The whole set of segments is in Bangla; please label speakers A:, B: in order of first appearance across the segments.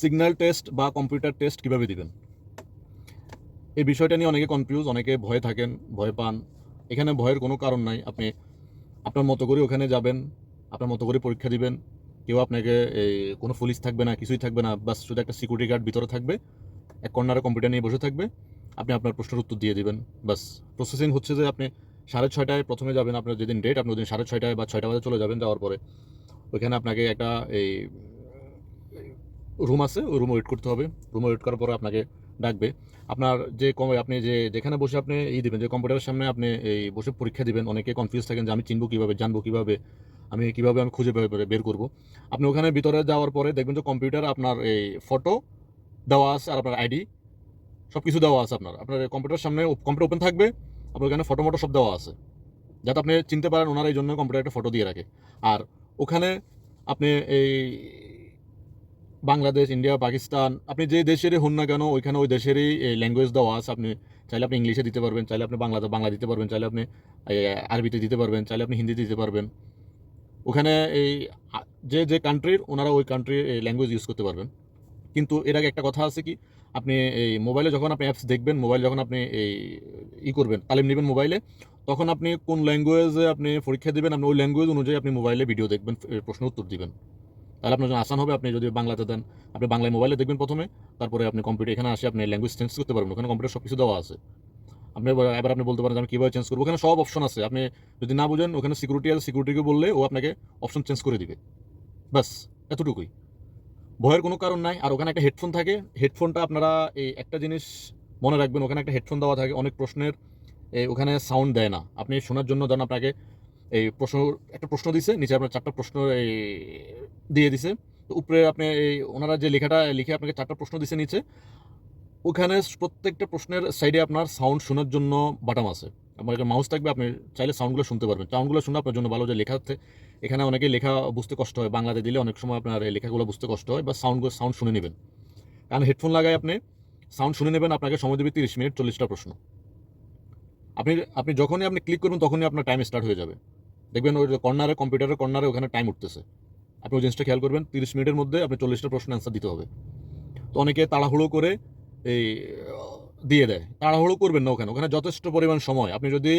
A: সিগন্যাল টেস্ট বা কম্পিউটার টেস্ট কীভাবে দিবেন? এই বিষয়টা নিয়ে অনেকে কনফিউজ অনেকে ভয়ে থাকেন, ভয় পান। এখানে ভয়ের কোনো কারণ নাই। আপনি আপনার মতো করে ওখানে যাবেন, আপনার মতো করে পরীক্ষা দিবেন। কেউ আপনাকে এই কোনো পুলিশ থাকবে না, কিছুই থাকবে না, বাস শুধু একটা সিকিউরিটি গার্ড ভিতরে থাকবে, এক কর্নারে কম্পিউটার নিয়ে বসে থাকবে, আপনি আপনার প্রশ্নের উত্তর দিয়ে দিবেন, বাস। প্রসেসিং হচ্ছে যে আপনি সাড়ে ছয়টায় প্রথমে যাবেন, আপনার যেদিন ডেট আপনি ওদিন সাড়ে ছয়টায় বা ছয়টা বাজে চলে যাবেন যাওয়ার পরে। ওইখানে আপনাকে একটা এই রুম আছে, ওই রুমে ওয়েট করতে হবে। রুমে ওয়েট করার পরে আপনাকে ডাকবে। আপনার যে কম- আপনি যে যেখানে বসে আপনি ই দেবেন, যে কম্পিউটারের সামনে আপনি এই বসে পরীক্ষা দেবেন, অনেকে কনফিউজ থাকেন যে আমি চিনবো কীভাবে, জানব কীভাবে, আমি কীভাবে আমি খুঁজে বের করে- বের করব। আপনি ওখানে ভিতরে যাওয়ার পরে দেখবেন যে কম্পিউটার আপনার এই ফটো দেওয়া আছে আর আপনার আইডি সব কিছু দেওয়া আছে আপনার। আপনার কম্পিউটার সামনে কম্পিউটার ওপেন থাকবে, আপনার ওখানে ফটো মটো সব দেওয়া আছে। যাতে আপনি চিনতে পারেন ওনারা এই জন্য কম্পিউটার একটা ফটো দিয়ে রাখে। আর ওখানে আপনি এই বাংলাদেশ, ইন্ডিয়া, পাকিস্তান, আপনি যে দেশেরই হন না কেন, ওইখানে ওই দেশেরই এই ল্যাঙ্গুয়েজ দেওয়া আছে। আপনি চাইলে আপনি ইংলিশে দিতে পারবেন, চাইলে আপনি বাংলাতে, বাংলা দিতে পারবেন, চাইলে আপনি আরবিতে দিতে পারবেন, চাইলে আপনি হিন্দিতে দিতে পারবেন। ওখানে এই যে যে কান্ট্রির ওনারা ওই কান্ট্রির এই ল্যাঙ্গুয়েজ ইউজ করতে পারবেন। কিন্তু এর আগে একটা কথা আছে কি, আপনি এই মোবাইলে যখন আপনি অ্যাপস দেখবেন মোবাইল যখন আপনি এই ই করবেন, তালিম নেবেন মোবাইলে তখন আপনি কোন ল্যাঙ্গুয়েজে আপনি পরীক্ষা দেবেন, আপনি ওই ল্যাঙ্গুয়েজ অনুযায়ী আপনি মোবাইলে ভিডিও দেখবেন প্রশ্ন উত্তর দিবেন। তাহলে আপনার জন্য আসান হবে, আপনি যদি বাংলাতে দেন। আপনি বাংলায় মোবাইলে দেখবেন প্রথমে, তারপরে আপনি কম্পিউটার এখানে আসে, আপনি ল্যাঙ্গুয়েজ চেঞ্জ করতে পারবেন। ওখানে কম্পিউটার সব কিছু দেওয়া আছে। আপনি এবার আপনি বলতে পারেন আমি কীভাবে চেঞ্জ করব? ওখানে সব অপশন আছে। আপনি যদি না বুঝেন, ওখানে সিকিউরিটি আছে সিকিউরিটিকে বললে ও আপনাকে অপশন চেঞ্জ করে দিবে। ব্যাস, এতটুকুই। ভয়ের কোনো কারণ নাই। আর ওখানে একটা হেডফোন থাকে। হেডফোনটা আপনারা এই একটা জিনিস মনে রাখবেন, ওখানে একটা হেডফোন দেওয়া থাকে। অনেক প্রশ্নের ওখানে সাউন্ড দেয় না। আপনি শোনার জন্য যেন আপনাকে এই প্রশ্ন, একটা প্রশ্ন দিছে, নিচে আপনার চারটা প্রশ্ন এই দিয়ে দিছে। তো উপরে আপনি এই ওনারা যে লেখাটা লিখে আপনাকে চারটা প্রশ্ন দিছে নিচে, ওখানে প্রত্যেকটা প্রশ্নের সাইডে আপনার সাউন্ড শোনার জন্য বাটাম আছে। আপনার একটা মাউস থাকবে, আপনি চাইলে সাউন্ডগুলো শুনতে পারবেন। সাউন্ডগুলো শুনে আপনার জন্য ভালো যে লেখা হচ্ছে এখানে অনেকে লেখা বুঝতে কষ্ট হয়। বাংলাতে দিলে অনেক সময় আপনার এই লেখাগুলো বুঝতে কষ্ট হয় বা সাউন্ডগুলো সাউন্ড শুনে নেবেন। কারণ হেডফোন লাগায় আপনি সাউন্ড শুনে নেবেন আপনাকে সময় দেবে তিরিশ মিনিট, চল্লিশটা প্রশ্ন। আপনি আপনি যখনই আপনি ক্লিক করবেন, তখনই আপনার টাইম স্টার্ট হয়ে যাবে। দেখবেন ওই কর্নারে কম্পিউটারের কর্নারে ওখানে টাইম উঠতেছে। আপনি ওই জিনিসটা খেয়াল করবেন, তিরিশ মিনিটের মধ্যে আপনি চল্লিশটা প্রশ্ন অ্যান্সার দিতে হবে। তো অনেকে তাড়াহুড়ো করে এই দিয়ে দেয়। তাড়াহুড়ো করবেন না ওখানে। ওখানে যথেষ্ট পরিমাণ সময়। আপনি যদি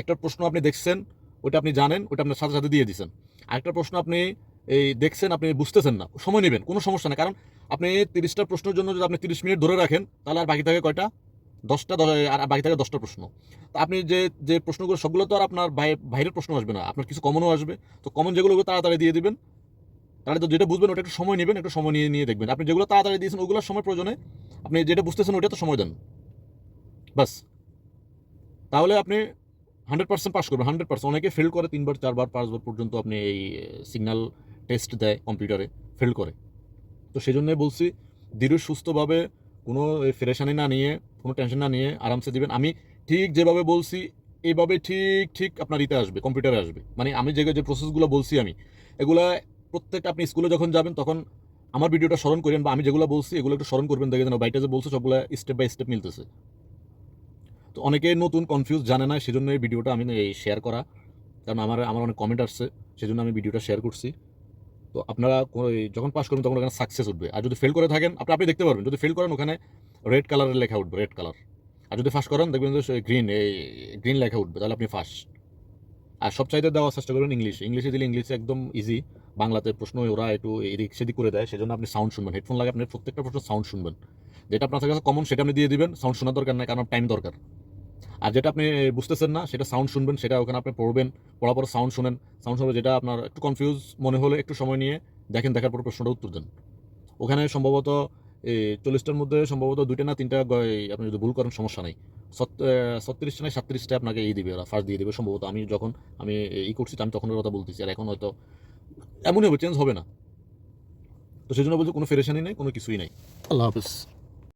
A: একটা প্রশ্ন আপনি দেখছেন ওটা আপনি জানেন ওটা আপনার সাথে সাথে দিয়ে দিচ্ছেন আরেকটা প্রশ্ন আপনি এই দেখছেন, আপনি বুঝতেছেন না। সময় নেবেন, কোনো সমস্যা না কারণ আপনি তিরিশটা প্রশ্নের জন্য যদি আপনি তিরিশ মিনিট ধরে রাখেন, তাহলে আর বাকি থাকে কয়টা? দশটা আর বাকি থাকে দশটা প্রশ্ন। তো আপনি যে যে প্রশ্নগুলো, সবগুলো তো আর আপনার বাইরের প্রশ্ন আসবে না, আপনার কিছু কমনও আসবে। তো কমন যেগুলো তাড়াতাড়ি দিয়ে দিবেন। তাহলে তো যেটা বুঝবেন, ওটা একটু সময় নেবেন, একটু সময় নিয়ে নিয়ে দেখবেন। আপনি যেগুলো তাড়াতাড়ি দিয়েছেন, ওগুলোর সময় প্রয়োজনে আপনি যেটা বুঝতেছেন ওটা তো সময় দেন। বাস তাহলে আপনি হান্ড্রেড পার্সেন্ট পাস করবেন, হান্ড্রেড পার্সেন্ট। অনেকে ফেল করে তিনবার, চারবার, পাঁচবার পর্যন্ত আপনি এই সিগন্যাল টেস্ট দেয় কম্পিউটারে ফেল করে। তো সেই জন্যই বলছি দৃঢ় সুস্থভাবে কোনো ফেরেশানি না নিয়ে কোনো টেনশন না নিয়ে আরামসে দিবেন। আমি ঠিক যেভাবে বলছি এইভাবে ঠিক ঠিক আপনার ইতে আসবে কম্পিউটারে আসবে। মানে আমি যে যে প্রসেসগুলো বলছি আমি, এগুলা প্রত্যেকটা আপনি স্কুলে যখন যাবেন, তখন আমার ভিডিওটা স্মরণ করেন বা আমি যেগুলো বলছি, এগুলো একটু স্মরণ করবেন, দেখে যেন বাইটা যে বলছে, সবগুলো স্টেপ বাই স্টেপ মিলতেছে। তো অনেকে নতুন কনফিউজ জানে না, সেজন্য এই ভিডিওটা আমি এই শেয়ার করা। কারণ আমার আমার অনেক কমেন্ট আসছে, সেজন্য আমি ভিডিওটা শেয়ার করছি। তো আপনারা যখন পাস করবেন, তখন ওখানে সাকসেস উঠবে। আর যদি ফেল করে থাকেন, আপনি আপনি দেখতে পারবেন, যদি ফেল করেন ওখানে রেড কালারের লেখা উঠবে রেড কালার আর যদি ফার্স্ট করেন, দেখবেন গ্রিন গ্রিন লেখা উঠবে, তাহলে আপনি ফার্স্ট আর সব চাইতে দেওয়ার চেষ্টা করবেন ইংলিশ ইংলিশে দিলে ইংলিশে একদম ইজি বাংলাতে প্রশ্ন ওরা একটু এদিক সেদিক করে দেয়, সেজন্য আপনি সাউন্ড শুনবেন। হেডফোন লাগে আপনি প্রত্যেকটা প্রশ্ন সাউন্ড শুনবেন। যেটা আপনার কাছে কমন সেটা আপনি দিয়ে দিবেন সাউন্ড শোনার দরকার নাই, কারণ টাইম দরকার। আর যেটা আপনি বুঝতেছেন না, সেটা সাউন্ড শুনবেন, সেটা ওখানে আপনি পড়বেন, পড়ার পর সাউন্ড শুনেন। সাউন্ড শুনবে যেটা আপনার একটু কনফিউজ মনে হলে একটু সময় নিয়ে দেখেন, দেখার পর প্রশ্নটা উত্তর দেন। ওখানে সম্ভবত চল্লিশটার মধ্যে সম্ভবত দুইটা না তিনটা আপনি যদি ভুল করেন, সমস্যা নেই। ছত্রিশটা নয় সাতত্রিশটা আপনাকে এই দিবে, ওরা ফার্স্ট দিয়ে দেবে। সম্ভবত আমি যখন, আমি ই করছি, আমি তখন কথা বলতেছি। আর এখন হয়তো এমনই হবে চেঞ্জ হবে না। তো সেই জন্য বলছি কোনো ফেরেশানি নেই, কোনো কিছুই নেই। আল্লাহ হাফিজ।